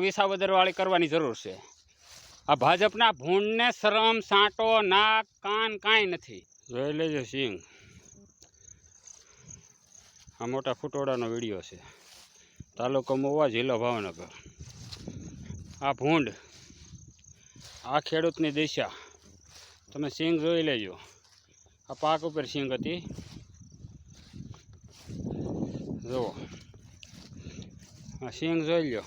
વિસાવદરવાળી કરવાની જરૂર છે. આ ભાજપના ભૂંડને શરમ, સાંટો, નાક, કાન કાંઈ નથી. જોઈ લેજો સિંહ. આ મોટા ફૂટોડાનો વીડિયો છે. તાલુકો મોવા, જિલ્લો ભાવનગર. આ ભૂંડ, આ ખેડૂતની દિશા. તમે સિંગ જોઈ લેજો. આ પાક ઉપર સિંગ હતી. જુઓ. આ સિંગ જોઈ લ્યો.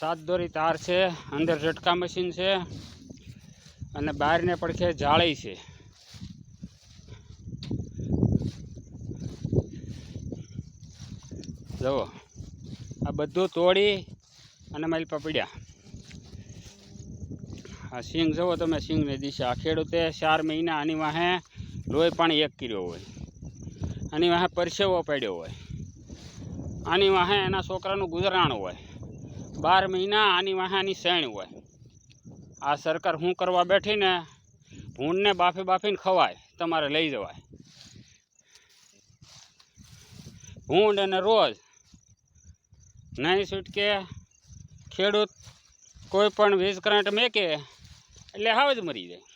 સાત દોરી તાર છે, અંદર ઝટકા મશીન છે અને બહારને પડખે જાળી છે. જુઓ, આ બધું તોડી અને મારી પપડ્યા આ સિંગ, જુઓ તમે સિંગની દિશા. ખેડૂતે ચાર મહિના આની વાહે લોહી પાણી એક કર્યો હોય. આની વાહે પરસેવો પડ્યો હોય. આની વાહે એના છોકરાનું ગુજરાણ હોય. બાર મહિના આની વાહાની શેણ હોય. આ સરકાર શું કરવા બેઠીને ભૂંડને બાફી બાફીને ખવાય, તમારે લઈ જવાય. ભૂંડ અને રોજ નહીં છૂટકે ખેડૂત કોઈ પણ વીજ કરંટ મેકે, એટલે હાવ જ મરી જાય.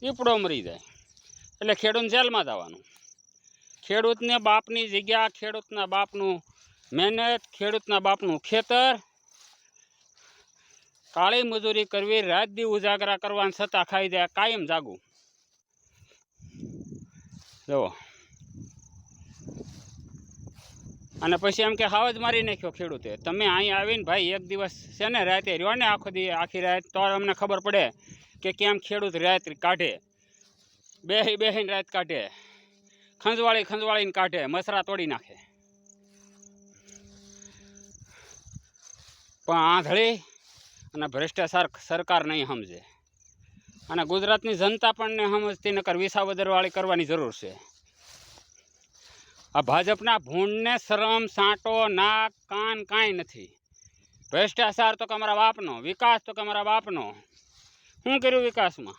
પીપળો મરી જાય. એટલે ખેડૂત જેલમાં જવાનું. ખેડૂતને બાપની જગ્યા, ખેડૂતના બાપનું મહેનત, ખેડૂતના બાપનું ખેતર, કાળી મજૂરી કરવી, રાત દી ઉજાગરા કરવાની છતાં ખાઈ જાય, કાયમ જાગવું. જુઓ. અને પછી એમ કે હાવ જ મારી નાખ્યો ખેડૂતે. તમે અહીં આવીને ભાઈ એક દિવસ છે ને રાતે રહ્યો ને આખો દી, આખી રાત, તો અમને ખબર પડે કે કેમ ખેડૂત રાત કાઢે. બેહી બેહીને રાત કાઢે. ખંજવાળી ખંજવાળીને કાઢે, મસરા તોડી નાખે. પણ આંધળી અને ભ્રષ્ટાચાર સરકાર નહીં સમજે. અને ગુજરાતની જનતા પણ ને સમજતી, નકર વિસાવદરવાળી કરવાની જરૂર છે. આ ભાજપના ભૂંડને શરમ, સાંટો, નાક, કાન કાંઈ નથી. ભ્રષ્ટાચાર તો અમારા બાપનો, વિકાસ તો અમારા બાપનો. શું કર્યું વિકાસમાં?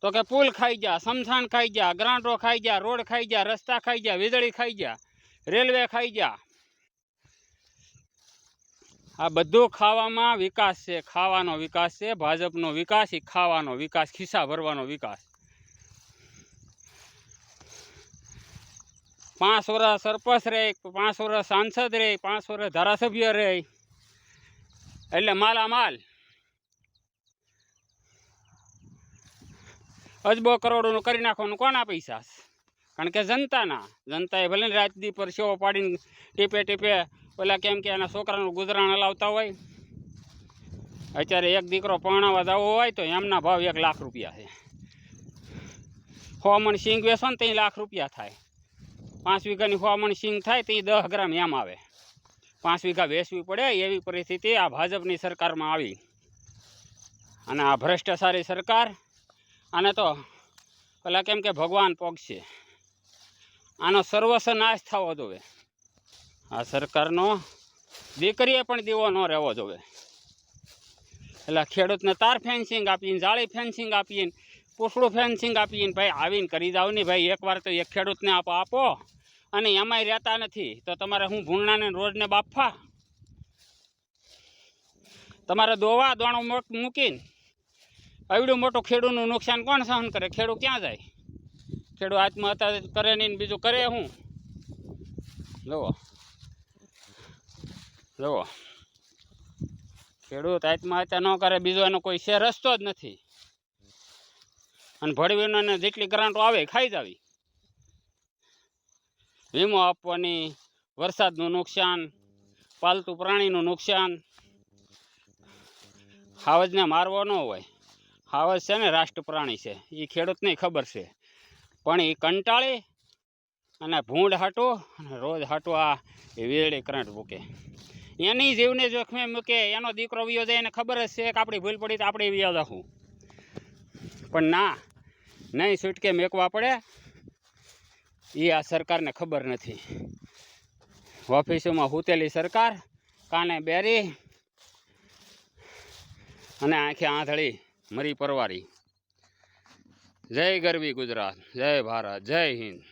તો કે પુલ ખાઈ ગયા સમસાન ખાઈ ગયા ગ્રાન્ટો ખાઈ ગયા, રોડ ખાઈ ગયા, રસ્તા ખાઈ ગયા, વીજળી ખાઈ ગયા, રેલવે ખાઈ ગયા. આ બધું ખાવામાં વિકાસ છે. ખાવાનો વિકાસ છે, ભાજપનો વિકાસ એ ખાવાનો વિકાસ, ખિસ્સા ભરવાનો વિકાસ. પાંચ વર્ષ સરપંચ રહે, પાંચ વર્ષ સાંસદ રહે, પાંચ વર્ષ ધારાસભ્ય રહે. એટલે માલામાલ. અજબો કરોડોનું કરી નાખવાનું કોના પૈસા? કારણ કે જનતાના. જનતાએ ભલે રાજદી પર સેવો પાડીને ટીપે ટીપે ઓલા કેમ કે એના છોકરાનું ગુજરાન હલાવતા હોય. અત્યારે એક દીકરો પરણાવવા જવો હોય તો એમના ભાવ એક લાખ રૂપિયા છે. હોમણ મણ સિંગ વેચો ને ત્યાં લાખ રૂપિયા થાય. પાંચ વીઘાની હોમણ મણ સિંગ થાય તો દસ ગ્રામ એમ આવે. પાંચ વીઘા વેચવી પડે એવી પરિસ્થિતિ આ ભાજપની સરકારમાં આવી. અને આ ભ્રષ્ટાચારી સરકાર, આને તો પેલા કેમ કે ભગવાન પોગશે. આનો સર્વસ્વ નાશ થવો જોવે આ સરકારનો દીકરીએ પણ દીવો ન રહેવો જોવે એટલે ખેડૂતને તાર ફેન્સિંગ આપીને, જાળી ફેન્સિંગ આપીને પૂછડું ફેન્સિંગ આપીને ભાઈ આવીને કરી જાવ ને ભાઈ, એકવાર તો એક ખેડૂતને આપો આપો. અને એમાંય રહેતા નથી. તો તમારે હું ભૂંડનાને રોજને બાફા તમારે દોવા દોણું મોક મૂકીને આવડું મોટું ખેડૂતનું નુકસાન કોણ સહન કરે? ખેડૂત ક્યાં જાય? ખેડૂત આત્મહત્યા કરે નહીં બીજું કરે શું જુઓ. જુઓ. ખેડૂત આત્મહત્યા ન કરે, બીજો એનો કોઈ છે રસ્તો જ નથી. અને ભળવીને જેટલી ગ્રાન્ટો આવે ખાઈ જાવી વીમો આપવાની, વરસાદનું નુકસાન, પાલતુ પ્રાણીનું નુકસાન. હાવજને મારવો ન હોય. હાવજ છે ને રાષ્ટ્ર પ્રાણી છે. એ ખેડૂતને ખબર છે. પણ એ કંટાળી અને ભૂંડ હાટો અને રોજ હાટો આ એ વીજળી કરંટ મૂકે. એની જીવને જોખમે મૂકે એનો દીકરો વિયો જાય એને ખબર જ છે કે આપણી ભૂલ પડી તો આપણે વિયો જાઉં પણ ના, નહીં છૂટકે મેકવા પડે એ આ સરકારને ખબર નથી. ઓફિસોમાં હૂતેલી સરકાર, કાને બેરી, અને આંખે આંધળી મરી પરવારી. જય ગરવી ગુજરાત, જય ભારત, જય હિન્દ.